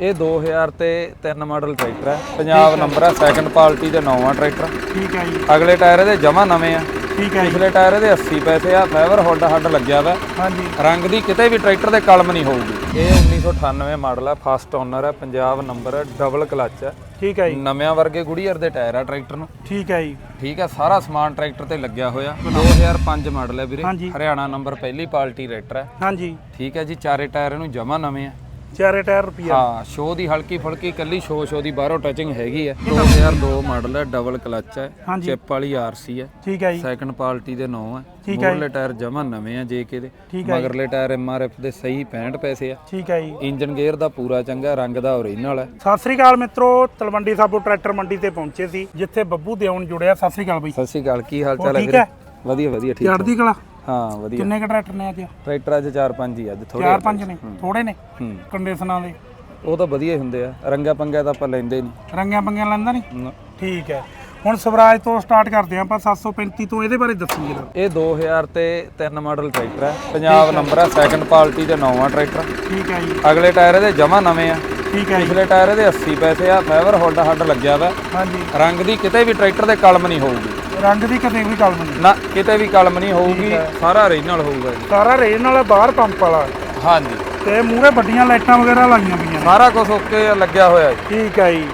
ਇਹ 2000 ਤੇ 3 model tractor ਹੈ। ਪੰਜਾਬ ਨੰਬਰ ਹੈ ਸੈਕੰਡ ਪਾਰਟੀ ਦੇ ਨੌਵਾਂ ਟਰੈਕਟਰ। ਠੀਕ ਹੈ ਜੀ। ਅਗਲੇ ਟਾਇਰ ਇਹਦੇ ਜਮਾ ਨਵੇਂ ਆ। ਠੀਕ ਹੈ ਜੀ। ਪਿਛਲੇ ਟਾਇਰ ਇਹਦੇ 80 ਪੈਸੇ ਆ ਫਾਈਬਰ ਹੁੱਡ ਹੱਡ ਲੱਗਿਆ ਵਾ। ਹਾਂਜੀ। ਰੰਗ ਦੀ ਕਿਤੇ ਵੀ ਟਰੈਕਟਰ ਦੇ ਕਲਮ ਨਹੀਂ ਹੋਊਗੀ। ਇਹ 1998 ਮਾਡਲ ਹੈ ਫਸਟ ਓਨਰ ਹੈ ਪੰਜਾਬ ਨੰਬਰ ਹੈ ਡਬਲ ਕਲਚ ਹੈ। ਠੀਕ ਹੈ ਜੀ। ਨਵਿਆਂ ਵਰਗੇ ਗੁੜੀਅਰ ਦੇ ਟਾਇਰ ਆ ਟਰੈਕਟਰ ਨੂੰ। ਠੀਕ ਹੈ ਜੀ। ਠੀਕ ਹੈ ਸਾਰਾ ਸਮਾਨ ਟਰੈਕਟਰ ਤੇ ਲੱਗਿਆ ਹੋਇਆ। 2005 ਮਾਡਲ ਹੈ ਵੀਰੇ। ਹਰਿਆਣਾ ਨੰਬਰ ਪਹਿਲੀ ਪਾਰਟੀ ਟਰੈਕਟਰ ਹੈ। ਹਾਂਜੀ। ਠੀਕ ਹੈ ਜੀ ਚਾਰੇ ਟਾਇਰ ਇਹਨੂੰ ਜਮਾ ਨਵੇਂ ਆ। ਚਾਰੇ ਟਾਇਰ ਰੁਪਿਆ ਹਾਂ ਸ਼ੋ ਦੀ ਹਲਕੀ ਫੁਲਕੀ ਕੱਲੀ ਸ਼ੋ ਸ਼ੋ ਦੀ ਬਾਹਰੋਂ ਟਚਿੰਗ ਹੈਗੀ ਹੈ 2002 ਮਾਡਲ ਹੈ ਡਬਲ ਕਲਚ ਹੈ ਹਾਂਜੀ। ਚਿਪ ਵਾਲੀ ਆਰਸੀ ਹੈ ਠੀਕ ਹੈ ਜੀ। ਸੈਕੰਡ ਪਾਰਟੀ ਦੇ 9 ਹੈ ਠੀਕ ਹੈ ਮੂਰਲੇ ਟਾਇਰ ਜਮਾ ਨਵੇਂ ਆ ਜੇਕੇ ਦੇ। ਠੀਕ ਹੈ ਮਗਰਲੇ ਟਾਇਰ ਐਮਆਰਐਫ ਦੇ ਸਹੀ 65 ਪੈਸੇ ਆ। ਠੀਕ ਹੈ ਜੀ। ਇੰਜਨ ਗੇਅਰ ਦਾ ਪੂਰਾ ਚੰਗਾ ਰੰਗ ਦਾ ਓਰੀਜਨਲ ਹੈ ਸਤਿ ਸ੍ਰੀ ਅਕਾਲ ਮਿੱਤਰੋ ਤਲਵੰਡੀ ਸਾਬੋ ਟਰੈਕਟਰ ਮੰਡੀ ਤੇ ਪਹੁੰਚੇ ਸੀ ਜਿੱਥੇ ਬੱਬੂ ਦਿਉਣ ਜੁੜਿਆ। ਸਤਿ ਸ੍ਰੀ ਅਕਾਲ ਬਈ। ਸਤਿ ਸ਼੍ਰੀ ਅਕਾਲ ਕੀ ਹਾਲ ਚਾਲ ਹੈ ਠੀਕ ਵੀਰੇ? ਵਧੀਆ ਵਧੀਆ ਠੀਕ ਚੜ੍ਹਦੀ ਕਲਾ? ਹਾਂ ਵਧੀਆ। ਕਿੰਨੇ ਕ ਟਰੈਕਟਰ ਨੇ ਅੱਜ? ਟਰੈਕਟਰ ਅੱਜ 4-5 ਹੀ ਆ, ਅੱਜ ਥੋੜੇ ਚਾਰ ਪੰਜ ਨੇ? ਥੋੜੇ ਨੇ ਹੂੰ। ਕੰਡੀਸ਼ਨਾਂ ਦੇ? ਉਹ ਤਾਂ ਵਧੀਆ ਹੀ ਹੁੰਦੇ ਆ ਰੰਗਾ ਪੰਗਾ ਤਾਂ ਆਪਾਂ ਲੈਂਦੇ ਨਹੀਂ। ਰੰਗਾਂ ਪੰਗੀਆਂ ਲੈਂਦਾ ਨਹੀਂ? ਨਾ। ਠੀਕ ਹੈ। ਹੁਣ ਸਵਰਾਜ ਤੋਂ ਸਟਾਰਟ ਕਰਦੇ ਹਾਂ ਆਪਾਂ 735 ਤੋਂ ਇਹਦੇ ਬਾਰੇ ਦੱਸੋ ਜਰਾ। ਇਹ 2000 ਤੇ 3 ਮਾਡਲ ਟਰੈਕਟਰ ਹੈ। ਪੰਜਾਬ ਨੰਬਰ ਹੈ ਸੈਕੰਡ ਪਾਰਟੀ ਦੇ ਨੌਵਾਂ ਟਰੈਕਟਰ ਠੀਕ ਹੈ ਜੀ। ਅਗਲੇ ਟਾਇਰ ਇਹਦੇ ਜਮਾ ਨਵੇਂ ਆ। ਠੀਕ ਹੈ ਜੀ। ਪਿਛਲੇ ਟਾਇਰ ਇਹਦੇ 80 ਪੈਸੇ ਆ ਫਾਈਬਰ ਹੁੱਡ ਹੱਡ ਲੱਗਿਆ ਵਾ। ਹਾਂਜੀ। ਰੰਗ ਦੀ ਕਿਤੇ ਵੀ ਟਰੈਕਟਰ ਦੇ ਕਲਮ ਨਹੀਂ ਹੋਊਗੀ। ਰੰਗ ਦੀ ਕਦੇ ਵੀ ਕਲਮ ਨਹੀਂ। ਨਾ ਕਿਤੇ ਵੀ ਕਲਮ ਨਹੀਂ ਹੋਊਗੀ ਸਾਰਾ ਓਰੀਜਨਲ ਹੋਊਗਾ ਜੀ। ਸਾਰਾ ਰੇਨ ਵਾਲਾ ਬਾਹਰ ਪੰਪ ਵਾਲਾ। ਹਾਂਜੀ। ਤੇ ਮੂਹਰੇ ਵੱਡੀਆਂ ਲਾਈਟਾਂ ਵਗੈਰਾ ਲਾਈਆਂ ਪਈਆਂ ਨੇ। ਸਾਰਾ ਕੁਝ ਓਕੇ ਲੱਗਿਆ ਹੋਇਆ ਜੀ। ਠੀਕ ਹੈ ਜੀ।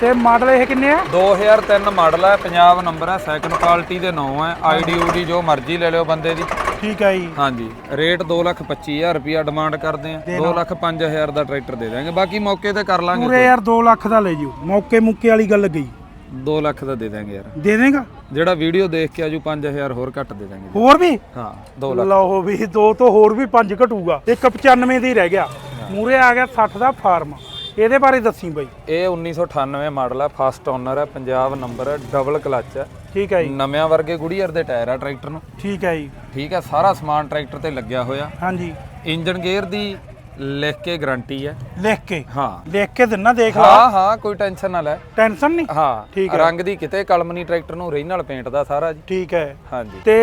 ਤੇ ਮਾਡਲ ਇਹ ਕਿੰਨੇ ਆ? 2003 ਮਾਡਲ ਹੈ ਪੰਜਾਬ ਨੰਬਰ ਹੈ ਸੈਕੰਡ ਕੁਆਲਿਟੀ ਦੇ 9 ਹੈ ਆਈਡੀ ਊਡੀ ਜੋ ਮਰਜ਼ੀ ਲੈ ਲਿਓ ਬੰਦੇ ਦੀ। ਠੀਕ ਹੈ ਜੀ। ਹਾਂਜੀ। ਰੇਟ 225000 ਰੁਪਿਆ ਡਿਮਾਂਡ ਕਰਦੇ ਆ। 205000 ਦਾ ਟਰੈਕਟਰ ਦੇ ਦਾਂਗੇ ਬਾਕੀ ਮੌਕੇ ਤੇ ਕਰ ਲਾਂਗੇ ਪੂਰੇ ਯਾਰ 2 ਲੱਖ ਦਾ ਲੈ ਜਿਓ। ਮੌਕੇ ਮੁੱਕੇ ਵਾਲੀ ਗੱਲ ਗਈ। 2 ਲੱਖ ਦਾ ਦੇ ਦਾਂਗੇ ਯਾਰ। ਦੇ ਦੇਗਾ? ਜਿਹੜਾ ਵੀਡੀਓ ਦੇਖ ਕੇ ਆਜੂ 5000 ਹੋਰ ਘੱਟ ਦੇ ਦਾਂਗੇ ਹੋਰ ਵੀ? ਹਾਂ 2 ਲੱਖ। ਲਓ ਵੀ ਦੋ ਤੋਂ ਹੋਰ ਵੀ ਪੰਜ ਘਟੂਗਾ। ਇੱਕ 95 ਦੀ ਰਹਿ ਗਿਆ। ਮੂਰੇ ਆ ਗਿਆ 60 ਦਾ ਫਾਰਮ। ਇਹਦੇ ਬਾਰੇ ਦੱਸੀ ਬਾਈ। ਇਹ 1998 ਮਾਡਲ ਹੈ ਫਸਟ ਓਨਰ ਹੈ ਪੰਜਾਬ ਨੰਬਰ ਹੈ ਡਬਲ ਕਲਚ ਹੈ ਠੀਕ ਹੈ ਜੀ। ਨਵਿਆਂ ਵਰਗੇ ਗੁੜੀਅਰ ਦੇ ਟਾਇਰ ਆ ਟਰੈਕਟਰ ਨੂੰ। ਠੀਕ ਹੈ ਜੀ। ਠੀਕ ਹੈ ਸਾਰਾ ਸਮਾਨ ਟਰੈਕਟਰ ਤੇ ਲੱਗਿਆ ਹੋਇਆ। ਹਾਂਜੀ। ਇੰਜਨ ਗੇਅਰ ਦੀ ਲਿਖ ਕੇ ਗਾਰੰਟੀ ਹੈ। ਲਿਖ ਕੇ? ਹਾਂ। ਲਿਖ ਕੇ ਦਿਨਾ ਦੇਖ ਲਾ। ਹਾਂ ਹਾਂ ਕੋਈ ਟੈਨਸ਼ਨ ਨਾ ਲੈ। ਟੈਨਸ਼ਨ ਨਹੀਂ ਹਾਂ ਠੀਕ ਹੈ। ਰੰਗ ਦੀ ਕਿਤੇ ਕਲਮ ਨਹੀਂ ਟਰੈਕਟਰ ਨੂੰ ਓਰੀਜਨਲ ਪੇਂਟ ਦਾ ਸਾਰਾ ਜੀ। ਠੀਕ ਹੈ। ਹਾਂਜੀ। ਤੇ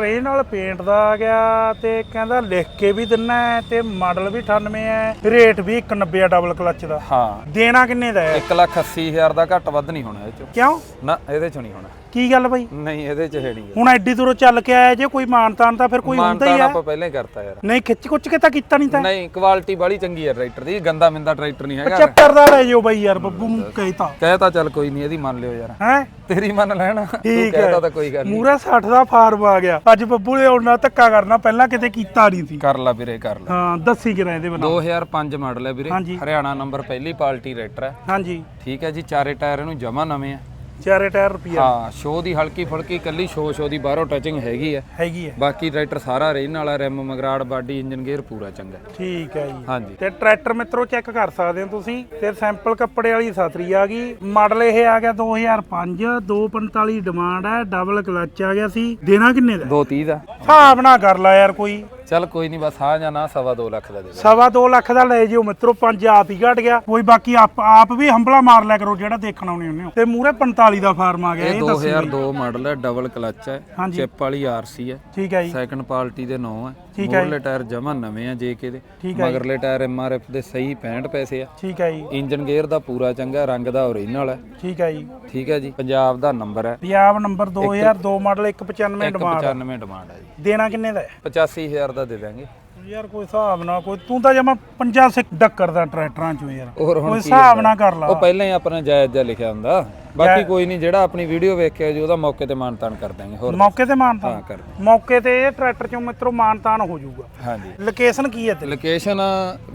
ਰੇ ਨਾਲ ਪੇਂਟ ਦਾ ਆ ਗਿਆ ਤੇ ਕਹਿੰਦਾ ਲਿਖ ਕੇ ਵੀ ਦਿਨਾ ਹੈ ਤੇ ਮਾਡਲ ਵੀ 98 ਹੈ। ਰੇਟ ਵੀ 190 ਆ ਡਬਲ ਕਲਚ ਦਾ। ਹਾਂ। ਦੇਣਾ ਕਿੰਨੇ ਦਾ ਹੈ? 180000 ਦਾ ਘੱਟ ਵੱਧ ਨਹੀਂ ਹੋਣਾ ਇਹ ਚ। ਕਿਉਂ? ਨਾ ਇਹਦੇ ਚ ਨਹੀਂ ਹੋਣਾ। ਕੀ ਗੱਲ ਬਾਈ? ਨਹੀਂ ਇਹਦੇ ਚ ਹੈ ਨਹੀਂ ਹੁਣ ਐਡੀ ਦੂਰੋਂ ਚੱਲ ਕੇ ਆਇਆ ਜੇ ਕੋਈ ਮਾਨਤਾਨ ਤਾਂ ਫਿਰ ਕੋਈ ਹੁੰਦਾ ਹੀ ਮਾਨਤਾਨ ਆ। ਆਪਾਂ ਪਹਿਲਾਂ ਹੀ ਕਰਤਾ ਯਾਰ। ਨਹੀਂ ਖਿੱਚ ਕੁੱਚ ਕੇ ਤਾਂ ਕੀਤਾ ਨਹੀਂ ਤਾਂ। ਨਹੀਂ ਕੁਆਲਿਟੀ ਬਾਲੀ ਚੰਗੀ ਹੈ ਟਰੈਕਟਰ ਦੀ ਗੰਦਾ ਮਿੰਦਾ ਟਰੈਕਟਰ ਨਹੀਂ ਹੈਗਾ। 75 ਦਾ ਲੈ ਜਿਓ ਬਾਈ ਯਾਰ ਬੱਬੂ ਨੂੰ ਕਹਿਤਾ। ਕਹਿ ਤਾਂ ਚੱਲ ਕੋਈ ਨਹੀਂ ਇਹਦੀ ਮੰਨ ਲਿਓ ਯਾਰ। ਹੈ? ਤੇਰੀ ਮੰਨ ਲੈਣਾ ਤੂੰ ਕਹਿਤਾ ਤਾਂ ਕੋਈ ਗੱਲ ਨਹੀਂ। ਮੂਰਾ 60 ਦਾ ਫਾਰਮ ਆ ਗਿਆ। ਅੱਜ ਬੱਬੂ ਨੇ ਉਹਨਾਂ ਧੱਕਾ ਕਰਨਾ ਪਹਿਲਾਂ ਕਿਤੇ ਕੀਤਾ ਨਹੀਂ ਸੀ। ਕਰ ਲਾ ਵੀਰੇ ਕਰ ਲਾ। ਹਾਂ ਦੱਸੀ ਕਿਰਾਂ ਇਹਦੇ ਬਣਾ। 2005 ਮਾਡਲ ਹੈ ਵੀਰੇ। ਹਰਿਆਣਾ ਨੰਬਰ ਪਹਿਲੀ ਪਾਰਟੀ ਟਰੈਕਟਰ ਹੈ। ਹਾਂਜੀ। ਠੀਕ ਹੈ ਜੀ ਚਾਰੇ ਟਾਇਰ ਇਹਨੂੰ ਜਮਾ ਨਵੇਂ ਆ। ਚਾਰੇ ਟਾਇਰ ਰੁਪਿਆ ਹਾਂ ਸ਼ੋ ਦੀ ਹਲਕੀ ਫੁਲਕੀ ਕੱਲੀ ਸ਼ੋ ਸ਼ੋ ਦੀ ਬਾਹਰੋਂ ਟਚਿੰਗ ਹੈਗੀ ਹੈ ਹੈਗੀ ਹੈ ਬਾਕੀ ਟਰੈਕਟਰ ਸਾਰਾ ਰੇਨ ਵਾਲਾ ਰਿਮ ਮਗਰਾੜ ਬਾਡੀ ਇੰਜਨ ਗੇਅਰ ਪੂਰਾ ਚੰਗਾ। ਠੀਕ ਹੈ ਜੀ। ਹਾਂਜੀ। ਤੇ ਟਰੈਕਟਰ ਮਿੱਤਰੋ ਚੈੱਕ ਕਰ ਸਕਦੇ ਹੋ ਤੁਸੀਂ ਤੇ ਸੈਂਪਲ ਕੱਪੜੇ ਵਾਲੀ ਸਤਰੀ ਆ ਗਈ। ਮਾਡਲ ਇਹ ਆ ਗਿਆ 2005 245 ਡਿਮਾਂਡ ਹੈ ਡਬਲ ਕਲਚ ਆ ਗਿਆ ਸੀ। ਦੇਣਾ ਕਿੰਨੇ ਦਾ? 230 ਦਾ। ਹਿਸਾਬ ਨਾ ਕਰ ਲਾ ਯਾਰ ਕੋਈ। ਚੱਲ ਕੋਈ ਨਹੀਂ ਬਸ ਹਾਂ ਜਾਂ ਨਾ ਸਵਾ 2 ਲੱਖ ਦਾ ਦੇ ਦੇ ਸਵਾ 2 ਲੱਖ ਦਾ ਲੈ ਜਿਓ ਮਿੱਤਰੋ ਪੰਜ ਆਪ ਹੀ ਘਟ ਗਿਆ। ਕੋਈ ਬਾਕੀ ਆਪ ਆਪ ਵੀ ਹੰਬਲਾ ਮਾਰ ਲਿਆ ਕਰੋ ਜਿਹੜਾ ਦੇਖਣ ਆਉਣੇ ਹੁੰਦੇ ਹੋ। ਤੇ ਮੂਰੇ 45 ਦਾ ਫਾਰਮ ਆ ਗਿਆ ਇਹ ਇਹ ਦੱਸੋ 2002 ਮਾਡਲ ਹੈ ਡਬਲ ਕਲਚ ਹੈ ਹਾਂਜੀ। ਚਿਪ ਵਾਲੀ ਆਰਸੀ ਹੈ। ਠੀਕ ਹੈ ਜੀ। ਸੈਕੰਡ ਪਾਰਟੀ ਦੇ 9 ਹੈ। ਠੀਕ ਹੈ ਮੂਰਲੇ ਟਾਇਰ ਜਮਾ ਨਵੇਂ ਆ ਜੇਕੇ ਦੇ ਮਗਰਲੇ ਟਾਇਰ ਐਮਆਰਐਫ ਦੇ ਸਹੀ 65 ਪੈਸੇ ਆ। ਠੀਕ ਹੈ ਜੀ। ਇੰਜਨ ਗੇਅਰ ਦਾ ਪੂਰਾ ਚੰਗਾ ਰੰਗ ਦਾ ਓਰੀਜਨਲ ਹੈ ਠੀਕ ਹੈ ਜੀ। ਠੀਕ ਹੈ ਜੀ ਪੰਜਾਬ ਦਾ ਨੰਬਰ ਹੈ Punjab number 2002 model 195 demand 95 demand ਹੈ ਜੀ। ਦੇਣਾ ਕਿੰਨੇ ਦਾ ਹੈ? 85000 ਦਾ ਦੇ ਦਾਂਗੇ ਯਾਰ ਕੋਈ ਹਿਸਾਬ ਨਾ ਕੋਈ ਤੂੰ ਤਾਂ ਜਮਾ 50 ਸਿੱਕ ਡੱਕਰ ਦਾ ਟਰੈਕਟਰਾਂ ਚੋਂ ਯਾਰ। ਕੋਈ ਹਿਸਾਬ ਨਾ ਕਰ ਲਾ। ਉਹ ਪਹਿਲਾਂ ਹੀ ਆਪਣਾ ਜਾਇਜ਼ ਜਿਹਾ ਲਿਖਿਆ ਹੁੰਦਾ। ਬਾਕੀ ਕੋਈ ਨਹੀਂ ਜਿਹੜਾ ਆਪਣੀ ਵੀਡੀਓ ਵੇਖਿਆ ਜੀ ਉਹਦਾ ਮੌਕੇ ਤੇ ਮਾਨਤਾਨ ਕਰ ਦਾਂਗੇ ਹੋਰ ਮੌਕੇ ਤੇ ਮਾਨਤਾ ਹਾਂ ਕਰ ਦਾਂਗੇ। ਮੌਕੇ ਤੇ ਇਹ ਟਰੈਕਟਰ ਚੋਂ ਮਿੱਤਰੋ ਮਾਨਤਾਨ ਹੋ ਜਾਊਗਾ। ਹਾਂਜੀ। ਲੋਕੇਸ਼ਨ ਕੀ ਹੈ ਤੇਰੀ? ਲੋਕੇਸ਼ਨ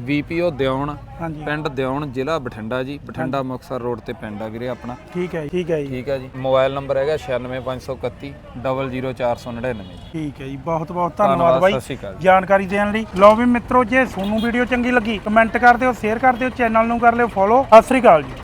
ਵੀਪੀਓ ਦਿਉਣ ਹਾਂਜੀ। ਪਿੰਡ ਦਿਉਣ ਜ਼ਿਲ੍ਹਾ ਬਠਿੰਡਾ ਜੀ। ਬਠਿੰਡਾ ਮੁਕਤਸਰ ਰੋਡ ਤੇ ਪਿੰਡ ਆ ਵੀਰੇ ਆਪਣਾ। ਠੀਕ ਹੈ ਜੀ, ਠੀਕ ਹੈ ਜੀ। ਠੀਕ ਹੈ ਜੀ। ਮੋਬਾਈਲ ਨੰਬਰ ਹੈਗਾ 96531 00499 ਜੀ। ਠੀਕ ਹੈ ਜੀ ਬਹੁਤ ਬਹੁਤ ਧੰਨਵਾਦ ਧੰਨਵਾਦ ਬਾਈ। ਸਤਿ ਸ਼੍ਰੀ ਅਕਾਲ ਜਾਣਕਾਰੀ ਦੇਣ ਲਈ। ਲਓ ਵੀ ਮਿੱਤਰੋ ਜੇ ਤੁਹਾਨੂੰ ਵੀਡੀਓ ਚੰਗੀ ਲੱਗੀ ਕਮੈਂਟ ਕਰ ਦਿਓ ਸ਼ੇਅਰ ਕਰ ਦਿਓ ਚੈਨਲ ਨੂੰ ਕਰ ਲਿਓ ਫੋਲੋ ਸਤਿ ਸ੍ਰੀ ਅਕਾਲ ਜੀ।